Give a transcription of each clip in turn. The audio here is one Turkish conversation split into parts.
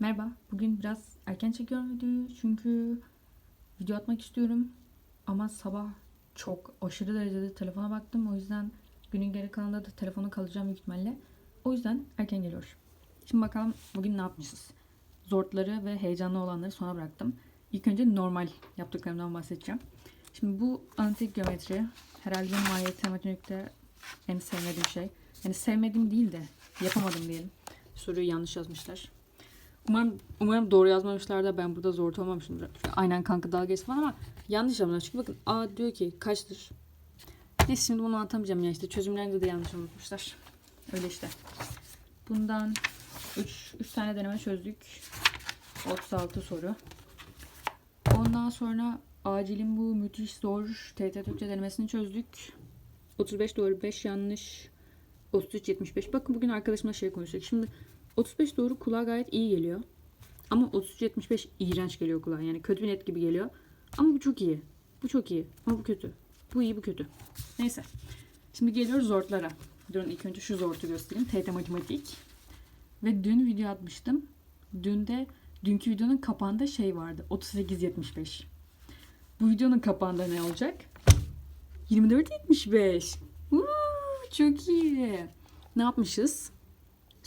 Merhaba. Bugün biraz erken çekiyorum videoyu çünkü video atmak istiyorum. Ama sabah çok aşırı derecede telefona baktım. O yüzden günün geri kalanında da telefona kalacağım büyük ihtimalle. O yüzden erken geliyor. Şimdi bakalım bugün ne yapmışız. Zortları ve heyecanlı olanları sona bıraktım. İlk önce normal yaptıklarımdan bahsedeceğim. Şimdi bu analitik geometri herhalde AYT matematikte en sevmediğim şey. Yani sevmediğim değil de yapamadım diyelim. Soruyu yanlış yazmışlar. Umarım, umarım doğru yazmamışlar da ben burada zor olmamışımdır. Aynen kanka dalga geçti falan ama yanlış yazmışlar. Çünkü bakın A diyor ki kaçtır? Neyse şimdi bunu anlatamayacağım ya işte çözümlerinde de yanlış unutmuşlar. Öyle işte. Bundan 3 3 tane deneme çözdük. 36 soru. Ondan sonra acilin bu müthiş zor TT Türkçe denemesini çözdük. 35 doğru 5 yanlış. 33 75. Bakın bugün arkadaşımla şey konuşacak. Şimdi 35 doğru kulağa gayet iyi geliyor. Ama 33 75 iğrenç geliyor kulağa. Yani kötü bir net gibi geliyor. Ama bu çok iyi. Bu çok iyi. Ama bu kötü. Bu iyi bu kötü. Neyse. Şimdi geliyoruz zortlara. Durun ilk önce şu zortu göstereyim. TT matematik. Ve dün video atmıştım. Dün de dünkü videonun kapağında şey vardı. 38 75. Bu videonun kapağında ne olacak? 24 75. Uuu, çok iyi. Ne yapmışız?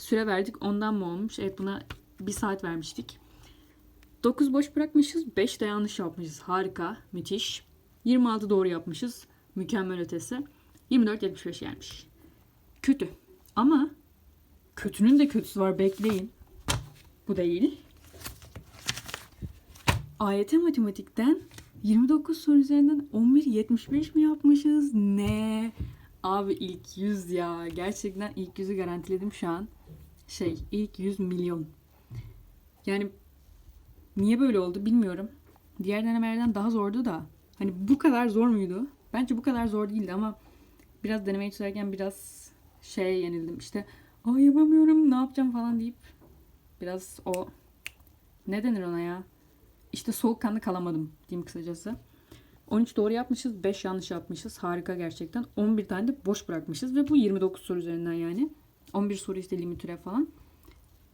Süre verdik. Ondan mı olmuş? Evet buna bir saat vermiştik. 9 boş bırakmışız. 5 de yanlış yapmışız. Harika. Müthiş. 26 doğru yapmışız. Mükemmel ötesi. 24 75 gelmiş. Kötü. Ama kötünün de kötüsü var. Bekleyin. Bu değil. AYT matematikten 29 soru üzerinden 11 75 mi yapmışız? Ne? Abi ilk 100 ya. Gerçekten ilk 100'ü garantiledim şu an. Şey ilk 100 milyon. Yani niye böyle oldu bilmiyorum. Diğer denemelerden daha zordu da. Hani bu kadar zor muydu? Bence bu kadar zor değildi ama biraz denemeyi çözerken biraz şeye yenildim. İşte ay yapamıyorum ne yapacağım falan deyip biraz o ne denir ona ya? İşte soğukkanlı kalamadım diyeyim kısacası. 13 doğru yapmışız, 5 yanlış yapmışız. Harika gerçekten. 11 tane de boş bırakmışız ve bu 29 soru üzerinden yani. 11 soru işte limit falan.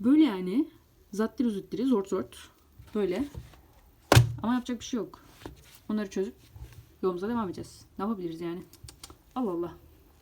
Böyle yani. Zattiri zuttiri zort zort. Böyle. Ama yapacak bir şey yok. Onları çözüp yolumuza devam edeceğiz. Ne yapabiliriz yani? Allah Allah.